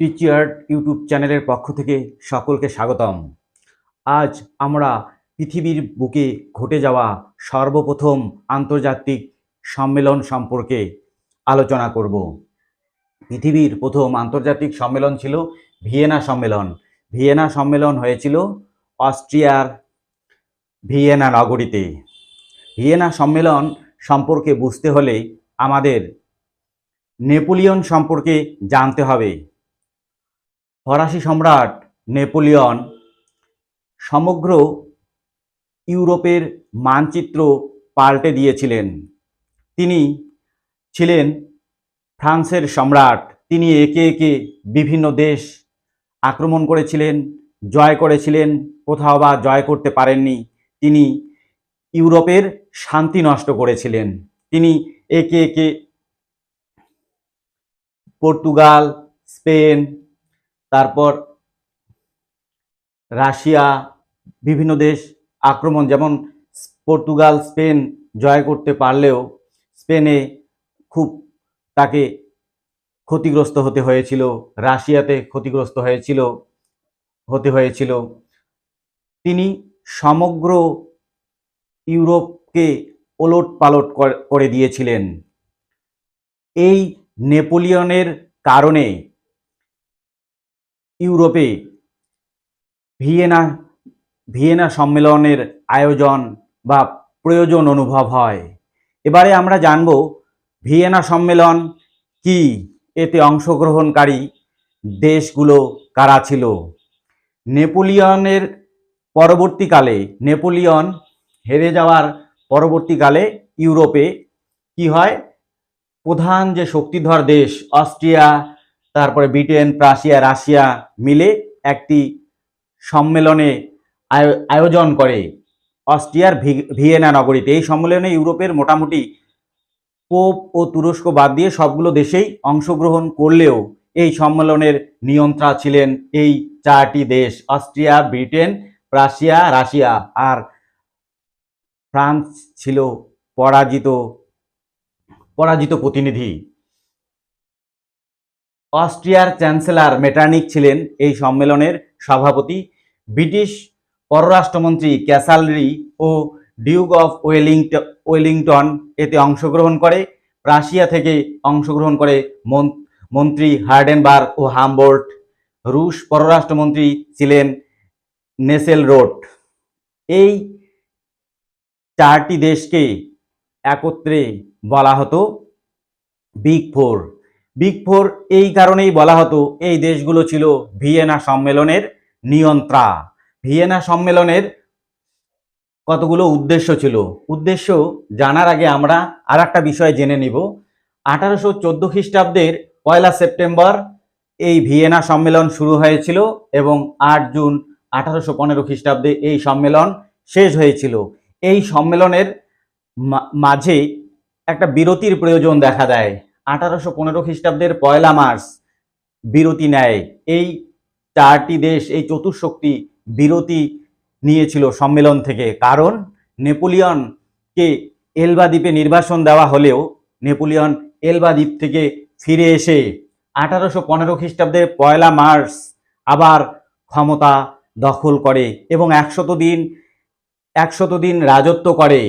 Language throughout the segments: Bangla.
টিচার ইউটিউব চ্যানেলের পক্ষ থেকে সকলকে স্বাগতম। আজ আমরা পৃথিবীর বুকে ঘটে যাওয়া সর্বপ্রথম আন্তর্জাতিক সম্মেলন সম্পর্কে আলোচনা করব। পৃথিবীর প্রথম আন্তর্জাতিক সম্মেলন ছিল ভিয়েনা সম্মেলন। ভিয়েনা সম্মেলন হয়েছিল অস্ট্রিয়ার ভিয়েনা নগরীতে। ভিয়েনা সম্মেলন সম্পর্কে বুঝতে হলে আমাদের নেপোলিয়ন সম্পর্কে জানতে হবে। ফরাসি সম্রাট নেপোলিয়ন সমগ্র ইউরোপের মানচিত্র পাল্টে দিয়েছিলেন। তিনি ছিলেন ফ্রান্সের সম্রাট। তিনি একে একে বিভিন্ন দেশ আক্রমণ করেছিলেন, জয় করেছিলেন, কোথাও বা জয় করতে পারেননি। তিনি ইউরোপের শান্তি নষ্ট করেছিলেন। তিনি একে একে পর্তুগাল, স্পেন তারপর রাশিয়া, বিভিন্ন দেশ আক্রমণ, যেমন পর্তুগাল, স্পেন জয় করতে পারলেও স্পেনে খুব তাকে ক্ষতিগ্রস্ত হতে হয়েছিল, রাশিয়াতে ক্ষতিগ্রস্ত হয়েছিল, হতে হয়েছিল। তিনি সমগ্র ইউরোপকে ওলট পালট করে দিয়েছিলেন। এই নেপোলিয়নের কারণে ইউরোপে ভিয়েনা ভিয়েনা সম্মেলনের আয়োজন বা প্রয়োজন অনুভব হয়। এবারে আমরা জানব ভিয়েনা সম্মেলন কি? এতে অংশগ্রহণকারী দেশগুলো কারা ছিল? নেপোলিয়নের পরবর্তীকালে, নেপোলিয়ন হেরে যাওয়ার পরবর্তীকালে ইউরোপে কি হয়? প্রধান যে শক্তিধর দেশ, অস্ট্রিয়া তারপরে ব্রিটেন, প্রাশিয়া, রাশিয়া মিলে একটি সম্মেলনে আয়োজন করে অস্ট্রিয়ার ভিয়েনা নগরীতে। এই সম্মেলনে ইউরোপের মোটামুটি পোপ ও তুরস্ক বাদ দিয়ে সবগুলো দেশেই অংশগ্রহণ করলেও এই সম্মেলনের নিয়ন্ত্রণ ছিলেন এই চারটি দেশ, অস্ট্রিয়া, ব্রিটেন, প্রাশিয়া, রাশিয়া। আর ফ্রান্স ছিল পরাজিত পরাজিত প্রতিনিধি। অস্ট্রিয়ার চ্যান্সেলর মেটার্নিক ছিলেন এই সম্মেলনের সভাপতি। ব্রিটিশ পররাষ্ট্রমন্ত্রী ক্যাসালরি ও ডিউক অফ ওয়েলিংট ওয়েলিংটন এতে অংশগ্রহণ করে। রাশিয়া থেকে অংশগ্রহণ করে মন্ত্রী হার্ডেনবার্গ ও হামবোর্ট রুশ পররাষ্ট্রমন্ত্রী ছিলেন নেসেল রোড এই চারটি দেশকে একত্রে বলা হতো বিগ ফোর। বিগ ফোর এই কারণেই বলা হতো, এই দেশগুলো ছিল ভিয়েনা সম্মেলনের নিয়ন্ত্রা। ভিয়েনা সম্মেলনের কতগুলো উদ্দেশ্য ছিল? উদ্দেশ্য জানার আগে আমরা আর একটা বিষয় জেনে নিব। আঠারোশো চোদ্দ খ্রিস্টাব্দের পয়লা সেপ্টেম্বর এই ভিয়েনা সম্মেলন শুরু হয়েছিল এবং আট জুন আঠারোশো পনেরো খ্রিস্টাব্দে এই সম্মেলন শেষ হয়েছিল। এই সম্মেলনের মাঝে একটা বিরতির প্রয়োজন দেখা দেয়। আঠারোশো পনেরো খ্রিস্টাব্দের পয়লা মার্চ বিরতি নেয়। এই চারটি দেশ, এই চতুর্শক্তি বিরতি নিয়েছিল সম্মেলন থেকে। কারণ নেপোলিয়নকে এলবা দ্বীপে নির্বাসন দেওয়া হলেও নেপোলিয়ন এলবা দ্বীপ থেকে ফিরে এসে আঠারোশো পনেরো খ্রিস্টাব্দের পয়লা মার্চ আবার ক্ষমতা দখল করে এবং একশত দিন একশত দিন রাজত্ব করে।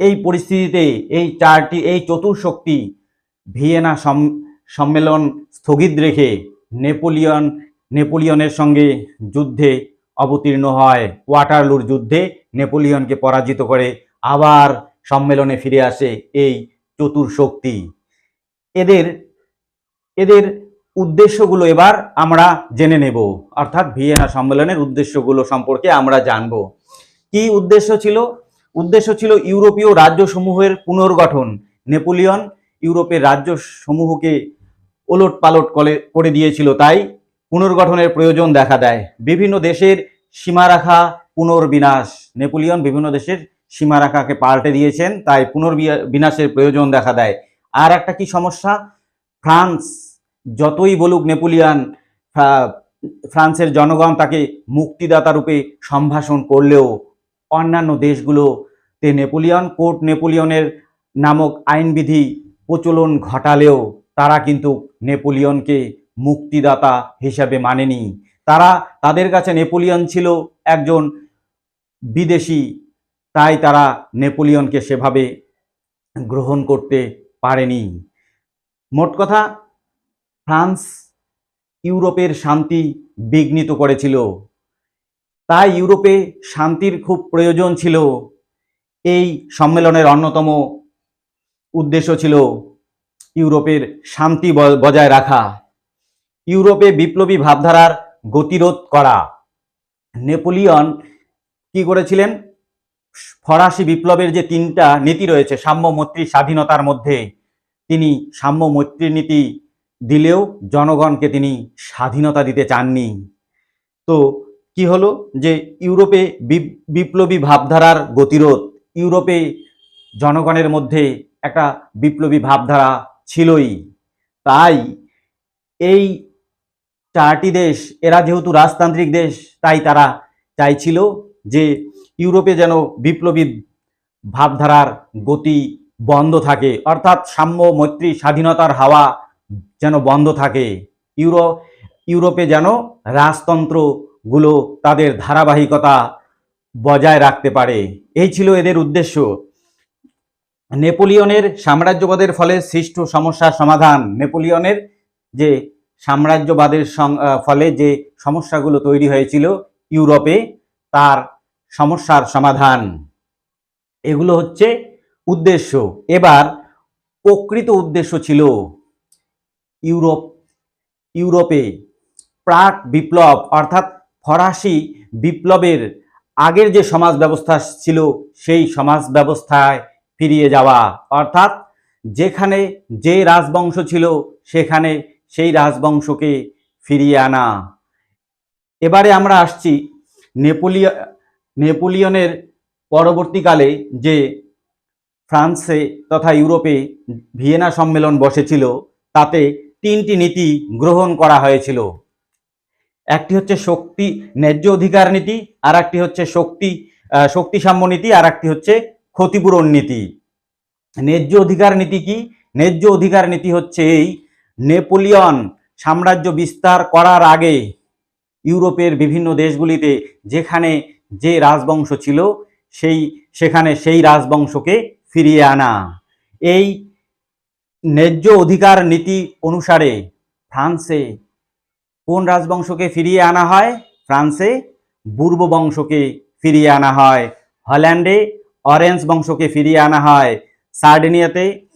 এই পরিস্থিতিতে এই চারটি, এই চতুর্শক্তি ভিয়েনা সম্মেলন স্থগিত রেখে নেপোলিয়ন, নেপোলিয়নের সঙ্গে যুদ্ধে অবতীর্ণ হয়। ওয়াটারলুর যুদ্ধে নেপোলিয়নকে পরাজিত করে আবার সম্মেলনে ফিরে আসে এই চতুর্শক্তি এদের এদের উদ্দেশ্যগুলো এবার আমরা জেনে নেব। অর্থাৎ ভিয়েনা সম্মেলনের উদ্দেশ্যগুলো সম্পর্কে আমরা জানব। কি উদ্দেশ্য ছিল? উদ্দেশ্য ছিল ইউরোপীয় রাজ্যসমূহের পুনর্গঠন। নেপোলিয়ন ইউরোপের রাজ্য সমূহকে ওলট পালট করে দিয়েছিল। তাই পুনর্গঠনের প্রয়োজন দেখা দেয়। বিভিন্ন দেশের সীমারেখা পুনর্বিনাশ। নেপোলিয়ন বিভিন্ন দেশের সীমারেখাকে পাল্টে দিয়েছেন, তাই পুনর্বিনাশের প্রয়োজন দেখা দেয়। আর একটা কি সমস্যা? ফ্রান্স যতই বলুক নেপোলিয়ান ফ্রান্সের জনগণ তাকে মুক্তিদাতা রূপে সম্ভাষণ করলেও অন্যান্য দেশগুলোতে নেপোলিয়ন, কোর্ট নেপোলিয়নের নামক আইনবিধি প্রচলন ঘটালেও তারা কিন্তু নেপোলিয়নকে মুক্তিদাতা হিসাবে মানেনি। তারা তাদের কাছে নেপোলিয়ন ছিল একজন বিদেশি, তাই তারা নেপোলিয়নকে সেভাবে গ্রহণ করতে পারেনি। মোট কথা, ফ্রান্স ইউরোপের শান্তি বিঘ্নিত করেছিল। তাই ইউরোপে শান্তির খুব প্রয়োজন ছিল। এই সম্মেলনের অন্যতম উদ্দেশ্য ছিল ইউরোপের শান্তি বজায় রাখা। ইউরোপে বিপ্লবী ভাবধারার গতিরোধ করা। নেপোলিয়ন কি করেছিলেন? ফরাসি বিপ্লবের যে তিনটা নীতি রয়েছে, সাম্য, মৈত্রী, স্বাধীনতার মধ্যে, তিনি সাম্য, মৈত্রীর নীতি দিলেও জনগণকে তিনি স্বাধীনতা দিতে চাননি। তো কি হলো? যে ইউরোপে বিপ্লবী ভাবধারার গতিরোধ, ইউরোপে জনগণের মধ্যে একটা বিপ্লবী ভাবধারা ছিলই। তাই এই চারটি দেশ, এরা যেহেতু রাজতান্ত্রিক দেশ, তাই তারা চাইছিল যে ইউরোপে যেন বিপ্লবী ভাবধারার গতি বন্ধ থাকে, অর্থাৎ সাম্য, মৈত্রী, স্বাধীনতার হাওয়া যেন বন্ধ থাকে। ইউরো, ইউরোপে যেন রাজতন্ত্রগুলো তাদের ধারাবাহিকতা বজায় রাখতে পারে। এই ছিল এদের উদ্দেশ্য। নেপোলিয়নের সাম্রাজ্যবাদের ফলে সৃষ্ট সমস্যার সমাধান। নেপোলিয়নের যে সাম্রাজ্যবাদের ফলে যে সমস্যাগুলো তৈরি হয়েছিল ইউরোপে, তার সমস্যার সমাধান। এগুলো হচ্ছে উদ্দেশ্য। এবার প্রকৃত উদ্দেশ্য ছিল ইউরোপ, ইউরোপে প্রাক বিপ্লব, অর্থাৎ ফরাসি বিপ্লবের আগের যে সমাজ ব্যবস্থা ছিল, সেই সমাজ ব্যবস্থায় ফিরিয়ে যাওয়া। অর্থাৎ যেখানে যে রাজবংশ ছিল, সেখানে সেই রাজবংশকে ফিরিয়ে আনা। এবারে আমরা আসছি নেপোলিয়, নেপোলিয়নের পরবর্তীকালে যে ফ্রান্সে তথা ইউরোপে ভিয়েনা সম্মেলন বসেছিল, তাতে তিনটি নীতি গ্রহণ করা হয়েছিল। একটি হচ্ছে শক্তি, ন্যায্য অধিকার নীতি আর একটি হচ্ছে শক্তি শক্তি সাম্য নীতি আর একটি হচ্ছে ক্ষতিপূরণ নীতি। ন্যায্য অধিকার নীতি কি? ন্যায্য অধিকার নীতি হচ্ছে এই, নেপোলিয়ন সাম্রাজ্য বিস্তার করার আগে ইউরোপের বিভিন্ন দেশগুলিতে যেখানে যে রাজবংশ ছিল, সেই, সেখানে সেই রাজবংশকে ফিরিয়ে আনা। এই ন্যায্য অধিকার নীতি অনুসারে ফ্রান্সে কোন রাজবংশকে ফিরিয়ে আনা হয়? ফ্রান্সে বংশকে ফিরিয়ে আনা হয়। হল্যান্ডে অরেঞ্জ বংশকে ফিরিয়ে আনা হয়। সার্ডেনিয়াতে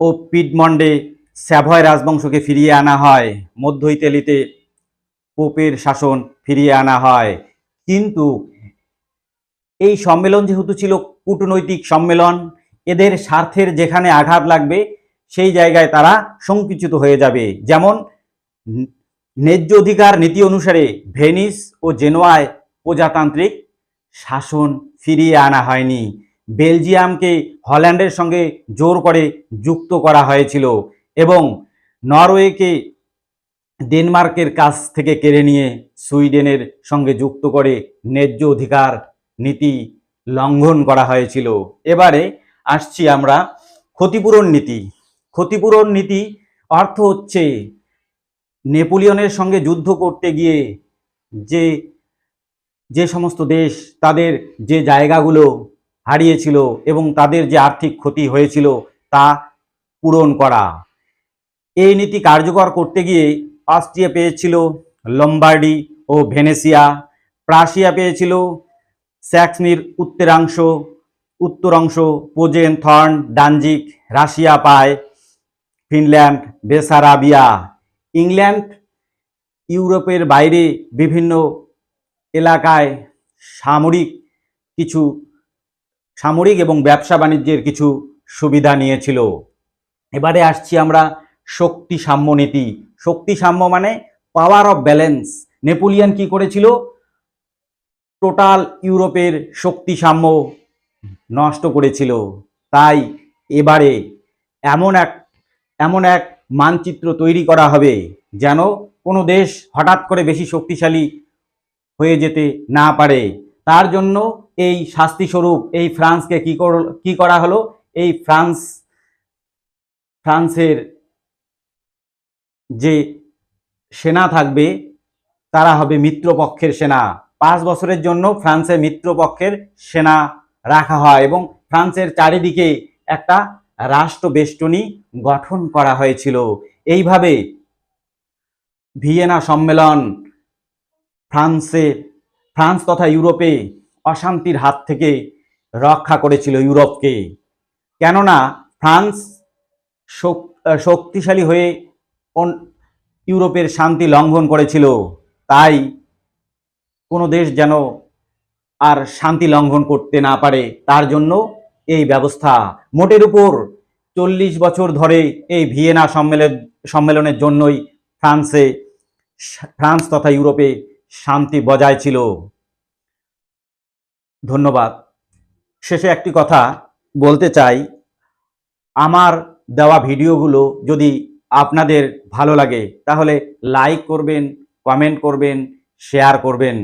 ও পিডমন্ডে স্যাভয় রাজবংশকে ফিরিয়ে আনা হয়। মধ্য ইতালিতে পোপের শাসন ফিরিয়ে আনা হয়। কিন্তু এই সম্মেলন যেহেতু ছিল কূটনৈতিক সম্মেলন, এদের স্বার্থের যেখানে আঘাত লাগবে, সেই জায়গায় তারা সংকুচিত হয়ে যাবে। যেমন, ন্যায্য অধিকার নীতি অনুসারে ভেনিস ও জেনোয়ায় প্রজাতান্ত্রিক শাসন ফিরিয়ে আনা হয়নি। বেলজিয়ামকে হল্যান্ডের সঙ্গে জোর করে যুক্ত করা হয়েছিল এবং নরওয়েকে ডেনমার্কের কাছ থেকে কেড়ে নিয়ে সুইডেনের সঙ্গে যুক্ত করে ন্যায্য অধিকার নীতি লঙ্ঘন করা হয়েছিল। এবারে আসছি আমরা ক্ষতিপূরণ নীতি। ক্ষতিপূরণ নীতি অর্থ হচ্ছে নেপোলিয়নের সঙ্গে যুদ্ধ করতে গিয়ে যে যে সমস্ত দেশ তাদের যে জায়গাগুলো হারিয়েছিল এবং তাদের যে আর্থিক ক্ষতি হয়েছিল তা পূরণ করা। এই নীতি কার্যকর করতে গিয়ে অস্ট্রিয়া পেয়েছিল লম্বার্ডি ও ভেনেসিয়া, প্রাশিয়া পেয়েছিল স্যাক্সনির উত্তরাংশ উত্তরাংশ, পোজেন, থর্ন, ডানজিক, রাশিয়া পায়, ফিনল্যান্ড, বেসারাবিয়া। ইংল্যান্ড ইউরোপের বাইরে বিভিন্ন এলাকায় সামরিক কিছু, সামরিক এবং ব্যবসা বাণিজ্যের কিছু সুবিধা নিয়েছিল। এবারে আসছি আমরা শক্তি সাম্য নীতি। শক্তি সাম্য মানে পাওয়ার অফ ব্যালেন্স নেপোলিয়ন কি করেছিল? টোটাল ইউরোপের শক্তি সাম্য নষ্ট করেছিল। তাই এবারে এমন এক এমন এক মানচিত্র তৈরি করা হবে যেন কোনো দেশ হঠাৎ করে বেশি শক্তিশালী হয়ে যেতে না পারে। তার জন্য এই শাস্তিস্বরূপ এই ফ্রান্সকে কি কি করা হলো? এই ফ্রান্স, ফ্রান্সের যে সেনা থাকবে, তারা হবে মিত্রপক্ষের সেনা। পাঁচ বছরের জন্য ফ্রান্সের মিত্রপক্ষের সেনা রাখা হয় এবং ফ্রান্সের চারিদিকে একটা রাষ্ট্র বেষ্টনী গঠন করা হয়েছিল। এইভাবে ভিয়েনা সম্মেলন ফ্রান্সে, ফ্রান্স তথা ইউরোপে অশান্তির হাত থেকে রক্ষা করেছিল ইউরোপকে। কেননা ফ্রান্স শক- শক্তিশালী হয়ে ইউরোপের শান্তি লঙ্ঘন করেছিল। তাই কোনো দেশ যেন আর শান্তি লঙ্ঘন করতে না পারে, তার জন্য এই ব্যবস্থা। মোটের উপর চল্লিশ বছর ধরে এই ভিয়েনা সম্মেলন, সম্মেলনের জন্যই ফ্রান্সে, ফ্রান্স তথা ইউরোপে শান্তি বজায় ছিল। ধন্যবাদ। শেষে একটি কথা বলতে চাই। আমার দেওয়া ভিডিওগুলো যদি আপনাদের ভালো লাগে, তাহলে লাইক করবেন কমেন্ট করবেন শেয়ার করবেন।